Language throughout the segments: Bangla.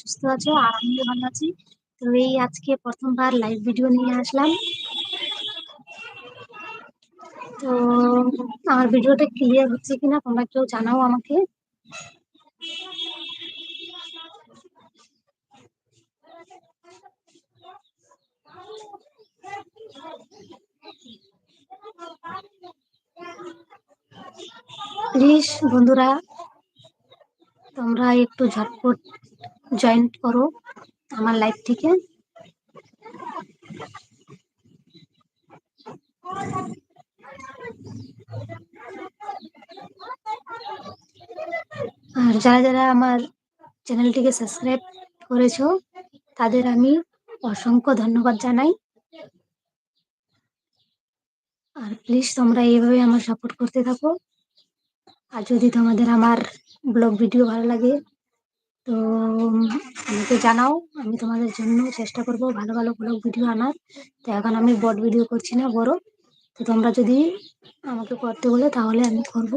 সুস্থ আছো? আর আমিও ভালো আছি। তো এই আজকে প্রথমবার লাইভ ভিডিও নিয়ে আসলাম। তো আমার ভিডিওটা ক্লিয়ার হচ্ছে কিনা তোমরা কেউ জানাও আমাকে। প্লিজ বন্ধুরা, তোমরা একটু ঝটপট জয়েন করো আমার লাইভ থেকে। আর যারা যারা আমার চ্যানেলটিকে সাবস্ক্রাইব করেছ, তাদের আমি অসংখ্য ধন্যবাদ জানাই। আর প্লিজ তোমরা এইভাবে আমার সাপোর্ট করতে থাকো। আর যদি তোমাদের আমার ব্লগ ভিডিও ভালো লাগে তো আমাকে জানাও, আমি তোমাদের জন্য চেষ্টা করব ভালো ভালো ব্লগ ভিডিও আনার। তো এখন আমি বড় ভিডিও করছি না, বড়। তো তোমরা যদি আমাকে করতে বলে, তাহলে আমি করব।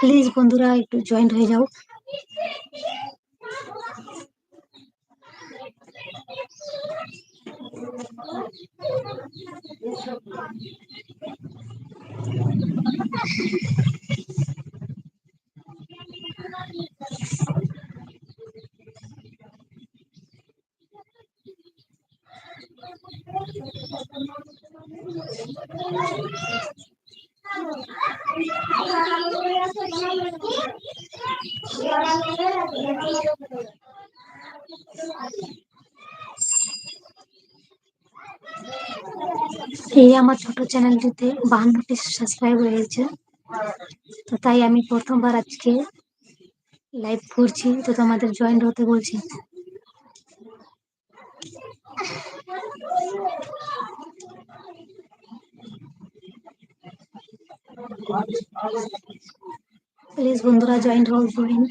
প্লিজ বন্ধুরা, একটু জয়েন্ট হয়ে যাও। Gracias. এই আমার ছোট চ্যানেলটিতে বাহান্নটি সাবস্ক্রাইব হয়েছে। তো তাই আমি প্রথমবার আজকে লাইভ করছি। তো তোমাদের জয়েন্ট হতে বলছি। প্লিজ বন্ধুরা জয়েন্ট হও জয়েন্ট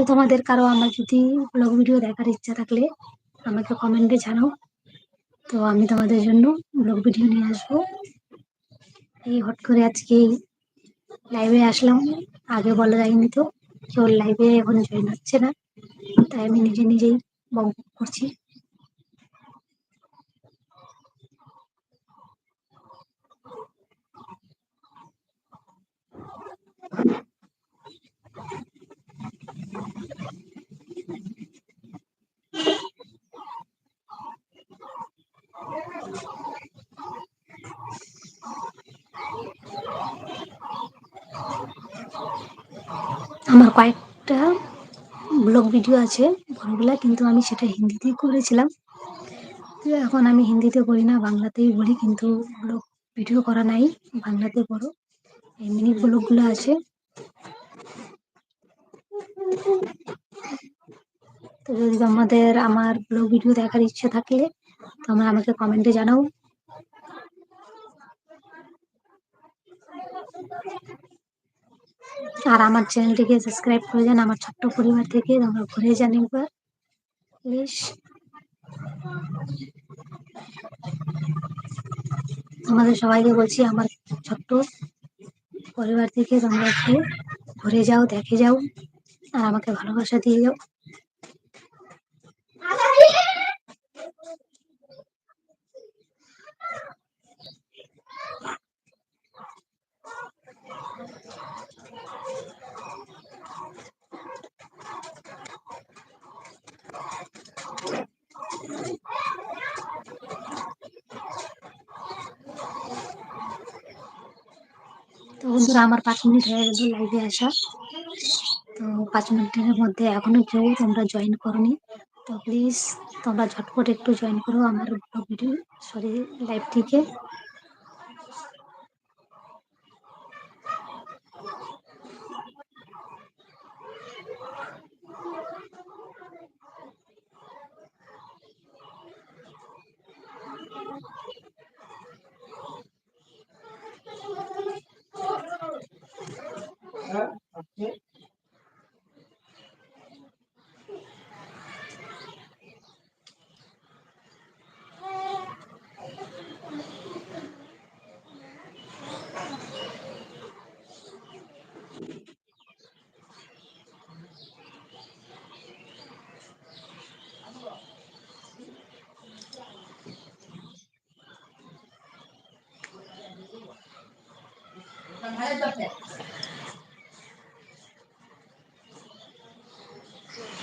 যদি তোমাদের কারও আমার যদি ব্লগ ভিডিও দেখার ইচ্ছা থাকলে আমাকে কমেন্টে জানাও। তো আমি তোমাদের জন্য ব্লগ ভিডিও নিয়ে আসব। এই হট করে আজকে লাইভে আসলাম। আগে বলা যায়নি তো, কেউ লাইভে এখন জয়েন হচ্ছে না। তাই আমি নিজে নিজেই বক করছি। আমার কয়েকটা ব্লগ ভিডিও আছে বড়গুলা কিন্তু আমি সেটা হিন্দিতেই করেছিলাম। এখন আমি হিন্দিতে করি না, বাংলাতেই বলি, কিন্তু ব্লগ ভিডিও করা নাই, বাংলাতে করো। এমনি মিনি ব্লগগুলো আছে। তো যদি তোমাদের আমার ব্লগ ভিডিও দেখার ইচ্ছে থাকলে, তোমরা আমাকে কমেন্টে জানাও। আর আমার চ্যানেলটিকে সাবস্ক্রাইব করে যান, আমার ছোট্ট পরিবার থেকে তোমরা ঘুরে যান একবার। প্লিজ তোমাদের সবাইকে বলছি, আমার ছোট্ট পরিবার থেকে তোমরা একটু ঘুরে যাও, দেখে যাও, আর আমাকে ভালোবাসা দিয়ে যাও। বন্ধুরা, আমার পাঁচ মিনিট হয়ে গেল লাইভে আসা। তো পাঁচ মিনিটের মধ্যে এখনও কেউ তোমরা জয়েন করনি। তো প্লিজ তোমরা ঝটপট একটু জয়েন করো আমার ভিডিও সরি লাইভটিকে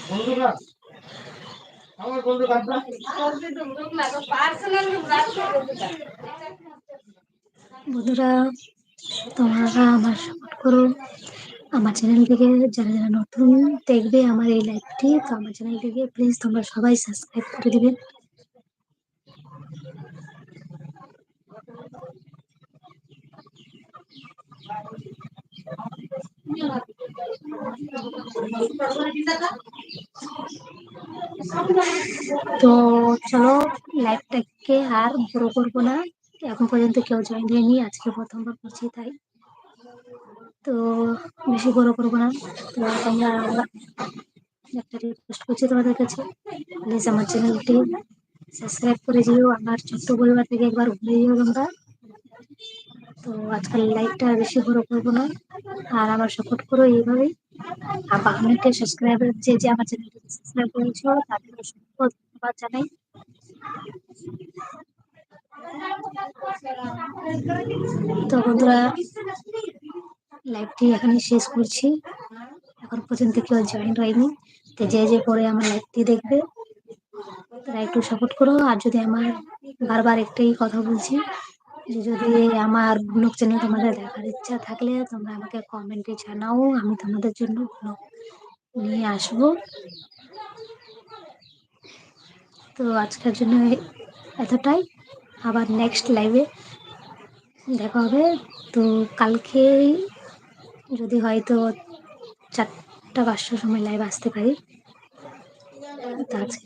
বন্ধুরা আমার বন্ধু বন্ধুরা তোমরা আমার সাপোর্ট করো। আমার চ্যানেল থেকে যারা যারা নতুন দেখবে আমার এই লাইভটি তো আমার চ্যানেল থেকে প্লিজ তোমরা সবাই সাবস্ক্রাইব করে দিবে। তো চলো লাইভটাকে আর বড় করব না। এখন পর্যন্ত কেউ জয়েন হয়নি, আজকে প্রথমবার করছি তাই। তো বেশি বড় করব না। তো তোমরা একটা রিকোয়েস্ট করছি তোমাদের কাছে। প্লিজ আমার চ্যানেলটি সাবস্ক্রাইব করে দিও। আমার ছোট্ট পরিবার থেকে একবার ঘুরে দিও তোমরা। তো আজকাল লাইভটা বেশি বড় করব না। আর আমার সাপোর্ট করো এইভাবেই। আর বাহান্নটা সাবস্ক্রাইবার যে যে আমার চ্যানেলটিকে সাবস্ক্রাইব করেছ, তাদের অসংখ্য ধন্যবাদ জানাই। তো বন্ধুরা লাইভটি এখানে শেষ করছি। এখন পর্যন্ত কেউ জয়েন হয়নি। তো যে যে পরে আমার লাইভটি দেখবে, তারা একটু সাপোর্ট করো। আর যদি আমার বারবার একটাই কথা বলছি যদি আমার ব্লগ চ্যানেল তোমাদের দেখার ইচ্ছা থাকলে তোমরা আমাকে কমেন্টে জানাও, আমি তোমাদের জন্য ব্লগ নিয়ে আসব। তো আজকের জন্য এতটাই। আবার নেক্সট লাইভে দেখা হবে। তো কালকে যদি হয়তো চারটা পাঁচটার সময় লাইভ আসতে পারি। তো আজকে